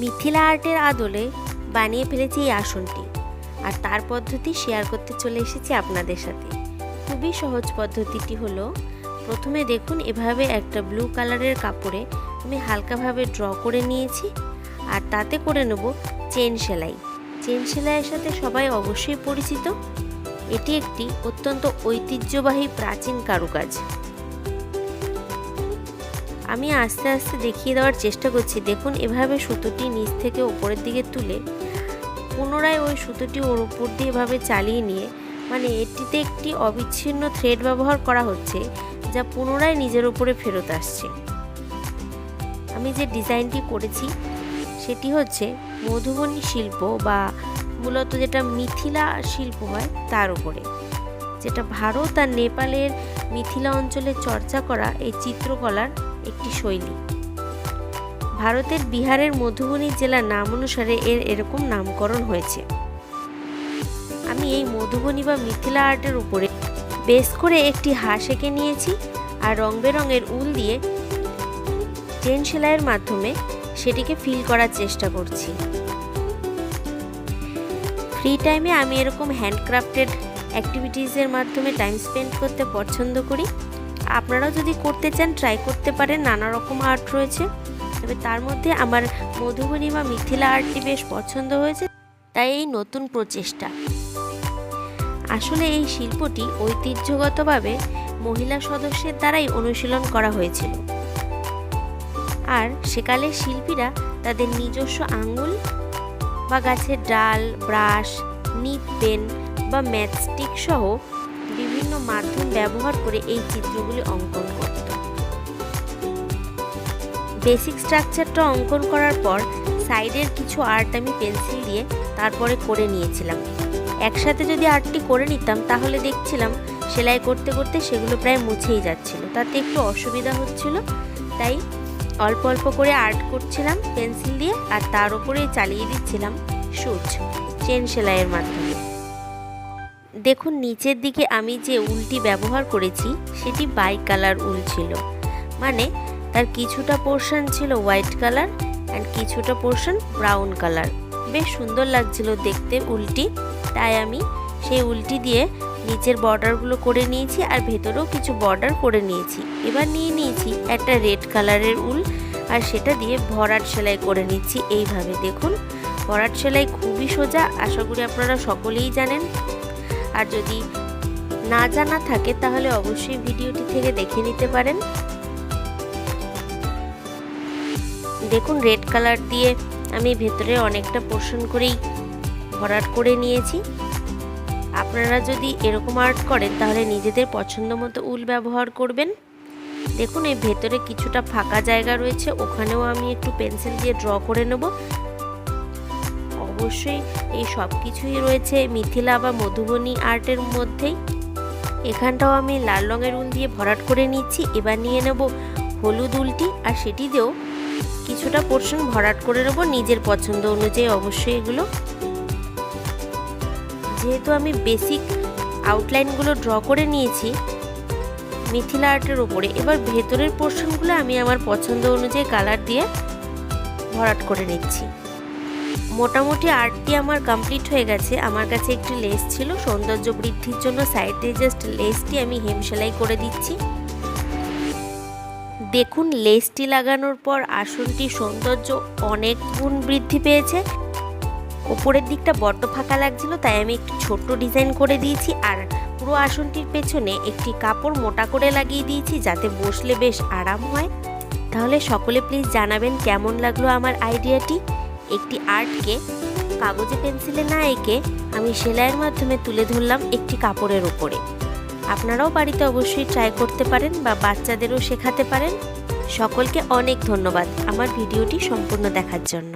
মিথিলা আর্টের আদলে বানিয়ে ফেলেছি এই আসনটি আর তার পদ্ধতি শেয়ার করতে চলে এসেছি আপনাদের সাথে। খুবই সহজ পদ্ধতিটি হলো, প্রথমে দেখুন এভাবে একটা ব্লু কালারের কাপড়ে আমি হালকাভাবে ড্র করে নিয়েছি আর তাতে করে নেব চেন সেলাই। চেন সেলাইয়ের সাথে সবাই অবশ্যই পরিচিত। এটি একটি অত্যন্ত ঐতিহ্যবাহী প্রাচীন কারুকাজ। আমি আস্তে আস্তে দেখিয়ে দেওয়ার চেষ্টা করছি। দেখুন, এভাবে সুতোটি নিচ থেকে ওপরের দিকে তুলে পুনরায় ওই সুতোটি ওর উপর দিয়ে এভাবে চালিয়ে নিয়ে মানে এটিতে একটি অবিচ্ছিন্ন থ্রেড ব্যবহার করা হচ্ছে, যা পুনরায় নিজের উপরে ফেরত আসছে। আমি যে ডিজাইনটি করেছি, সেটি হচ্ছে মধুবনী শিল্প বা মূলত যেটা মিথিলা শিল্প হয়, তার উপরে। যেটা ভারত আর নেপালের মিথিলা অঞ্চলে চর্চা করা এই চিত্রকলার একটি শৈলী। ভারতের বিহারের মধুবনী জেলার নাম অনুসারে এর এরকম নামকরণ হয়েছে। আমি এই মধুবনী বা মিথিলা আর্টের উপরে বেশ করে একটি হাঁস এঁকে নিয়েছি আর রং বেরঙের উল দিয়ে চেন সেলাইয়ের মাধ্যমে সেটিকে ফিল করার চেষ্টা করছি। ফ্রি টাইমে আমি এরকম হ্যান্ডক্রাফটেড অ্যাক্টিভিটিসের মাধ্যমে টাইম স্পেন্ড করতে পছন্দ করি। আপনারাও যদি করতে চান ট্রাই করতে পারেন নানা রকম আর্ট রয়েছে। তবে তার মধ্যে আমার মধুবনী বা মিথিলা আর্টটি বেশ পছন্দ হয়েছে, তাই এই নতুন প্রচেষ্টা। আসলে এই শিল্পটি ঐতিহ্যগতভাবে মহিলা সদস্যের দ্বারাই অনুশীলন করা হয়েছিল। আর সেকালের শিল্পীরা তাদের নিজস্ব আঙুল বা গাছের ডাল, ব্রাশ নিপ পেন বা ম্যাথস্টিক সহ বিভিন্ন মাধ্যম ব্যবহার করে এই চিত্রগুলি অঙ্কন করত। বেসিক স্ট্রাকচারটা অঙ্কন করার পর সাইডের কিছু আর্ট আমি পেন্সিল দিয়ে তারপরে করে নিয়েছিলাম। একসাথে যদি আর্টটি করে নিতাম তাহলে দেখছিলাম সেলাই করতে করতে সেগুলো প্রায় মুছেই যাচ্ছিল। তাতে একটু অসুবিধা হচ্ছিল, তাই অল্প অল্প করে আর্ট করছিলাম পেন্সিল দিয়ে আর তার উপরে চালিয়ে দিচ্ছিলাম সুচ, চেন সেলাইয়ের মাধ্যমে। দেখুন, নিচের দিকে আমি যে উলটি ব্যবহার করেছি, সেটি বাই কালার উল ছিল। মানে তার কিছুটা পোর্শন ছিল হোয়াইট কালার অ্যান্ড কিছুটা পোর্শন ব্রাউন কালার বেশ সুন্দর লাগছিল দেখতে উলটি। তাই আমি সেই উলটি দিয়ে নিচের বর্ডারগুলো করে নিয়েছি আর ভেতরেও কিছু বর্ডার করে নিয়েছি। এবার নিয়ে নিয়েছি একটা রেড কালারের উল আর সেটা দিয়ে ভরাট সেলাই করে নিচ্ছি এইভাবে। দেখুন, ভরাট সেলাই খুবই সোজা, আশা করি আপনারা সকলেই জানেন। আর যদি না জানা থাকে তাহলে অবশ্যই ভিডিওটি থেকে দেখে নিতে পারেন। দেখুন, রেড কালার দিয়ে আমি ভেতরে অনেকটা পোর্শন করেই ভরাট করে নিয়েছি। আপনারা যদি এরকম আর্ট করেন, তাহলে নিজেদের পছন্দ মতো উল ব্যবহার করবেন। দেখুন, এই ভেতরে কিছুটা ফাঁকা জায়গা রয়েছে, ওখানেও আমি একটু পেন্সিল দিয়ে ড্র করে নেব। অবশ্যই এই সব কিছুই রয়েছে মিথিলা বা মধুবনী আর্টের মধ্যেই। এখানটাও আমি লাল রঙের উল দিয়ে ভরাট করে নিচ্ছি। এবার নিয়ে নেব হলুদ উলটি আর সেটি দিয়েও কিছুটা পোর্শন ভরাট করে নেব নিজের পছন্দ অনুযায়ী। অবশ্যই এগুলো যেহেতু আমি বেসিক আউটলাইনগুলো ড্র করে নিয়েছি মিথিলা আর্টের ওপরে এবার ভেতরের পোর্শনগুলো আমি আমার পছন্দ অনুযায়ী কালার দিয়ে ভরাট করে নিচ্ছি। মোটামুটি আর্টটি আমার কমপ্লিট হয়ে গেছে। আমার কাছে একটি লেস ছিল। সৌন্দর্য বৃদ্ধির জন্য সাইডে জাস্ট লেসটি আমি হেম সেলাই করে দিচ্ছি। দেখুন, লেসটি লাগানোর পর আসনটি সৌন্দর্য অনেক গুণ বৃদ্ধি পেয়েছে। ওপরের দিকটা বড্ড ফাঁকা লাগছিল, তাই আমি একটু ছোট্ট ডিজাইন করে দিয়েছি আর পুরো আসনটির পেছনে একটি কাপড় মোটা করে লাগিয়ে দিয়েছি যাতে বসলে বেশ আরাম হয়। তাহলে সকলে প্লিজ জানাবেন কেমন লাগল আমার আইডিয়াটি একটি আর্টকে, কাগজে, পেন্সিলে না এঁকে আমি সেলাইয়ের মাধ্যমে তুলে ধরলাম একটি কাপড়ের ওপরে আপনারাও বাড়িতে অবশ্যই ট্রাই করতে পারেন বা বাচ্চাদেরও শেখাতে পারেন। সকলকে অনেক ধন্যবাদ আমার ভিডিওটি সম্পূর্ণ দেখার জন্য।